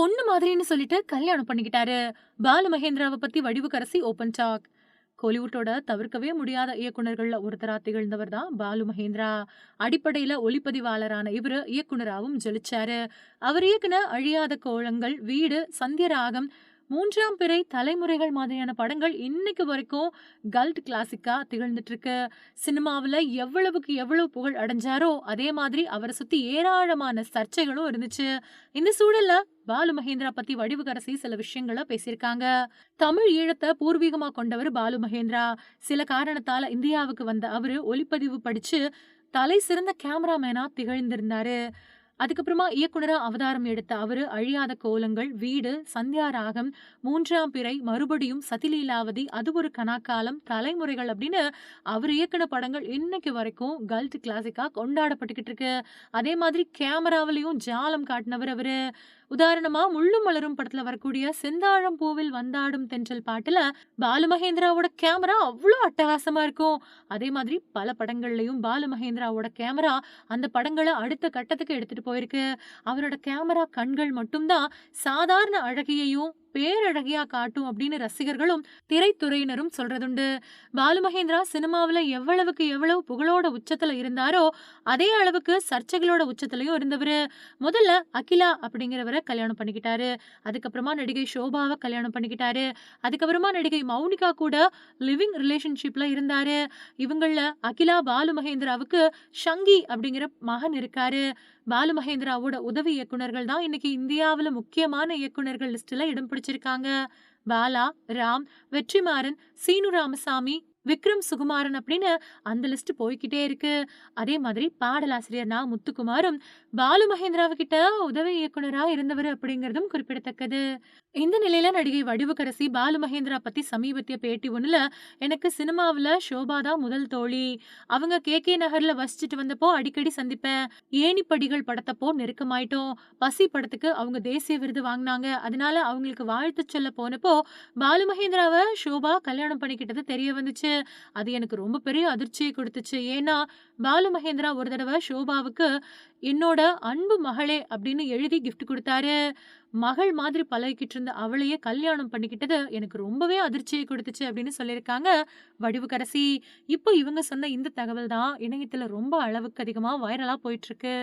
பொண்ணு மாதிரின்னு சொல்லிட்டு கல்யாணம் பண்ணிக்கிட்டாரு. பாலு மகேந்திராவை பத்தி வடிவுக்கரசி ஓபன் டாக். கோலிவுட்டோட தவிர்க்கவே முடியாத இயக்குனர்கள்ல ஒருத்தரா திகழ்ந்தவர் தான் பாலு மகேந்திரா அடிப்படையில ஒளிப்பதிவாளரான இவரு இயக்குனராவும் ஜொலிச்சாரு. அவர் இயக்குன அழியாத கோலங்கள் வீடு சந்தியராகம் மூன்றாம் பிறை தலைமுறைகள் மாதிரியான படங்கள் இன்னைக்கு வரைக்கும் கல்ட் கிளாசிக்கா திகழ்ந்துட்டு இருக்கு சினிமாவில் எவ்வளவுக்கு எவ்வளவு புகழ் அடைஞ்சாரோ அதே மாதிரி அவரை சுத்தி ஏராளமான சர்ச்சைகளும் இருந்துச்சு. இந்த சூழல்ல பாலு மகேந்திரா பத்தி வடிவுகரசி சில விஷயங்களை பேசியிருக்காங்க. தமிழ் ஈழத்தை பூர்வீகமா கொண்டவர் பாலு மகேந்திரா. சில காரணத்தால இந்தியாவுக்கு வந்த அவரு ஒளிப்பதிவு படிச்சு தலை சிறந்த கேமராமேனா திகழ்ந்திருந்தாரு. அதுக்கப்புறமா இயக்குனரா அவதாரம் எடுத்த அவரு அழியாத கோலங்கள் வீடு சந்தியா ராகம் மூன்றாம் பிறை மறுபடியும் சதிலீலாவதி அது ஒரு கனாக்காலம் தலைமுறைகள் அப்படின்னு அவர் இயக்குன படங்கள் இன்னைக்கு வரைக்கும் கல்ட் கிளாசிக்கா கொண்டாடப்பட்டுக்கிட்டு இருக்கு. அதே மாதிரி கேமராவிலையும் ஜாலம் காட்டினவர் அவரு. உதாரணமா முள்ளும் மலரும் படத்துல வரக்கூடிய செந்தாழம் பூவில் வந்தாடும் தென்றல் பாட்டுல பாலு மகேந்திராவோட கேமரா அவ்வளோ அட்டகாசமா இருக்கும். அதே மாதிரி பல படங்கள்லயும் பாலு மகேந்திராவோட கேமரா அந்த படங்களை அடுத்த கட்டத்துக்கு எடுத்துட்டு போயிருக்கு. அவரோட கேமரா கண்கள் மட்டும்தான் சாதாரண அழகியையும் பேரழகியா காட்டும் அப்படின்னு ரசிகர்களும் திரைத்துறையினரும் சொல்றதுண்டு. பாலு மகேந்திரா சினிமாவில் எவ்வளவுக்கு எவ்வளவு புகழோட உச்சத்துல இருந்தாரோ அதே அளவுக்கு சர்ச்சைகளோட உச்சத்துலயும் இருந்தவர். முதல்ல அகிலா அப்படிங்கிறவரை கல்யாணம் பண்ணிக்கிட்டாரு. அதுக்கப்புறமா நடிகை ஷோபாவை கல்யாணம் பண்ணிக்கிட்டாரு. அதுக்கப்புறமா நடிகை மௌனிகா கூட லிவிங் ரிலேஷன்ஷிப்ல இருந்தாரு. இவங்கள அகிலா பாலு மகேந்திராவுக்கு ஷங்கி அப்படிங்கிற மகன் இருக்காரு. பாலு மகேந்திராவோட உதவி இயக்குனர்கள் தான் இன்னைக்கு இந்தியாவில் முக்கியமான இயக்குனர்கள் லிஸ்ட்ல இடம் பிடிச்சிருக்காங்க. பாலா ராம் வெற்றிமாறன் சீனு ராமசாமி விக்ரம் சுகுமாரன் அப்படின்னு அந்த லிஸ்ட் போய்கிட்டே இருக்கு. அதே மாதிரி பாடலாசிரியர் நா. முத்துக்குமாரும் பாலு மகேந்திராவுக்கிட்ட உதவி இயக்குனரா இருந்தவர் அப்படிங்கறதும் குறிப்பிடத்தக்கது. இந்த நிலையில நடிகை வடிவுக்கரசி பாலு மகேந்திரா பத்தி சமீபத்திய பேட்டி ஒண்ணுல எனக்கு சினிமாவுல ஷோபா தான் முதல் தோழி. அவங்க கே. கே. நகர்ல வசிச்சுட்டு வந்தப்போ அடிக்கடி சந்திப்பேன். ஏணிப்படிகள் படத்தப்போ நெருக்கமாயிட்டோம். பசி படத்துக்கு அவங்க தேசிய விருது வாங்கினாங்க. அதனால அவங்களுக்கு வாழ்த்து சொல்ல போனப்போ பாலு மகேந்திராவை ஷோபா கல்யாணம் பண்ணிக்கிட்டது தெரிய வந்துச்சு. அது எனக்கு ரொம்ப பெரிய அதிர்ச்சியை கொடுத்துச்சு. ஏன்னா பாலு மகேந்திரா ஒரு தடவை ஷோபாவுக்கு என்னோட அன்பு மகளே அப்படின்னு எழுதி கிஃப்ட் கொடுத்தாரு. மகள் மாதிரி பழகிக்கிட்டு இருந்த அவளையே கல்யாணம் பண்ணிக்கிட்டது எனக்கு ரொம்பவே அதிர்ச்சியை கொடுத்துச்சு அப்படின்னு சொல்லியிருக்காங்க வடிவுக்கரசி. இப்போ இவங்க சொன்ன இந்த தகவல் தான் இணையத்தில் ரொம்ப அளவுக்கு அதிகமாக வைரலாக போயிட்டுருக்கு